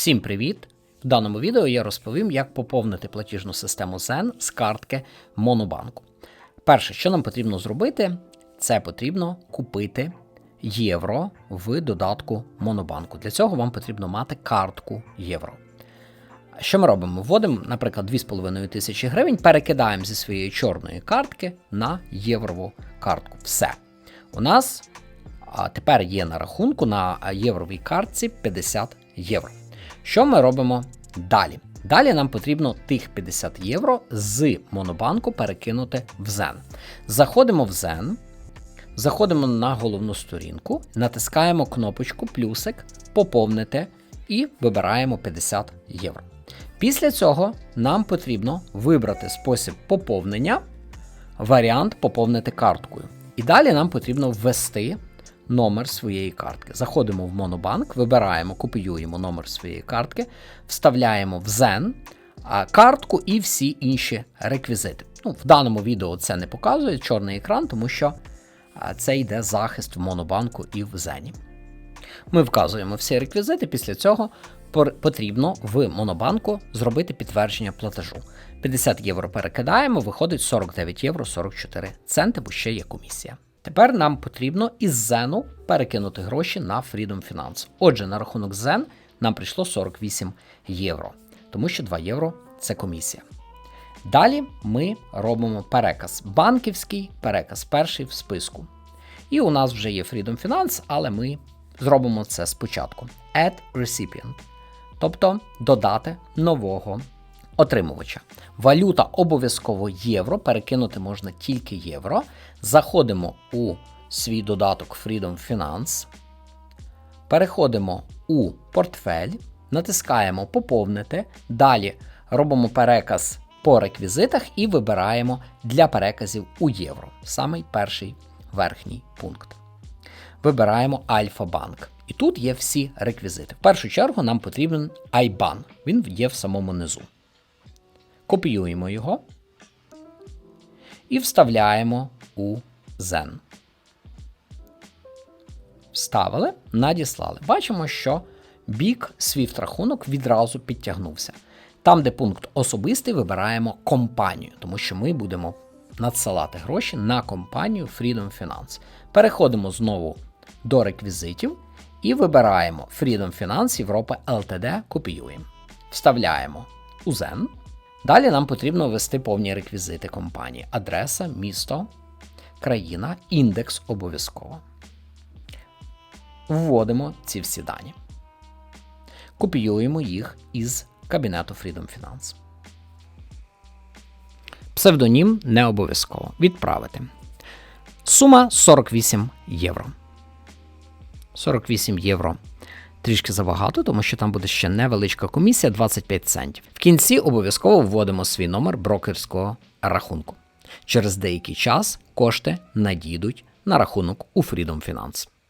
Всім привіт! В даному відео я розповім, як поповнити платіжну систему Zen з картки Монобанку. Перше, що нам потрібно зробити, це потрібно купити євро в додатку Монобанку. Для цього вам потрібно мати картку євро. Що ми робимо? Вводимо, наприклад, 2,5 тисячі гривень, перекидаємо зі своєї чорної картки на єврову картку. Все. У нас тепер є на рахунку на євровій картці 50 євро. Що ми робимо далі? Далі нам потрібно тих 50 євро з Монобанку перекинути в Zen. Заходимо в Zen, заходимо на головну сторінку, натискаємо кнопочку плюсик, поповнити і вибираємо 50 євро. Після цього нам потрібно вибрати спосіб поповнення, варіант поповнити карткою. І далі нам потрібно ввести номер своєї картки. Заходимо в Монобанк, вибираємо, копіюємо номер своєї картки, вставляємо в Zen картку і всі інші реквізити. Ну, В даному відео це не показує чорний екран, тому що це йде захист в Монобанку і в Зені. Ми вказуємо всі реквізити, після цього потрібно в Монобанку зробити підтвердження платежу. 50 євро перекидаємо, виходить 49 євро 44 центи, бо ще є комісія. Тепер нам потрібно із Зену перекинути гроші на Freedom Finance. Отже, на рахунок Zen нам прийшло 48 євро, тому що 2 євро це комісія. Далі ми робимо переказ банківський, переказ перший в списку. І у нас вже є Freedom Finance, але ми зробимо це спочатку. Add recipient, тобто додати нового отримувача. Валюта обов'язково євро, перекинути можна тільки євро. Заходимо у свій додаток Freedom Finance, переходимо у портфель, натискаємо Поповнити. Далі робимо переказ по реквізитах і вибираємо для переказів у євро. Самий перший верхній пункт. Вибираємо Альфа-банк. І тут є всі реквізити. В першу чергу нам потрібен IBAN. Він є в самому низу. Копіюємо його і вставляємо у Zen. Вставили, надіслали. Бачимо, що бік Swift рахунок відразу підтягнувся. Там, де пункт особистий, вибираємо компанію, тому що ми будемо надсилати гроші на компанію Freedom Finance. Переходимо знову до реквізитів і вибираємо Freedom Finance Європа LTD, копіюємо. Вставляємо у Zen. Далі нам потрібно ввести повні реквізити компанії: адреса, місто, країна, індекс обов'язково. Вводимо ці всі дані. Копіюємо їх із кабінету Freedom Finance. Псевдонім не обов'язково. Відправити. Сума 48 євро. 48 євро. Трішки забагато, тому що там буде ще невеличка комісія 25 центів. В кінці обов'язково вводимо свій номер брокерського рахунку. Через деякий час кошти надійдуть на рахунок у Freedom Finance.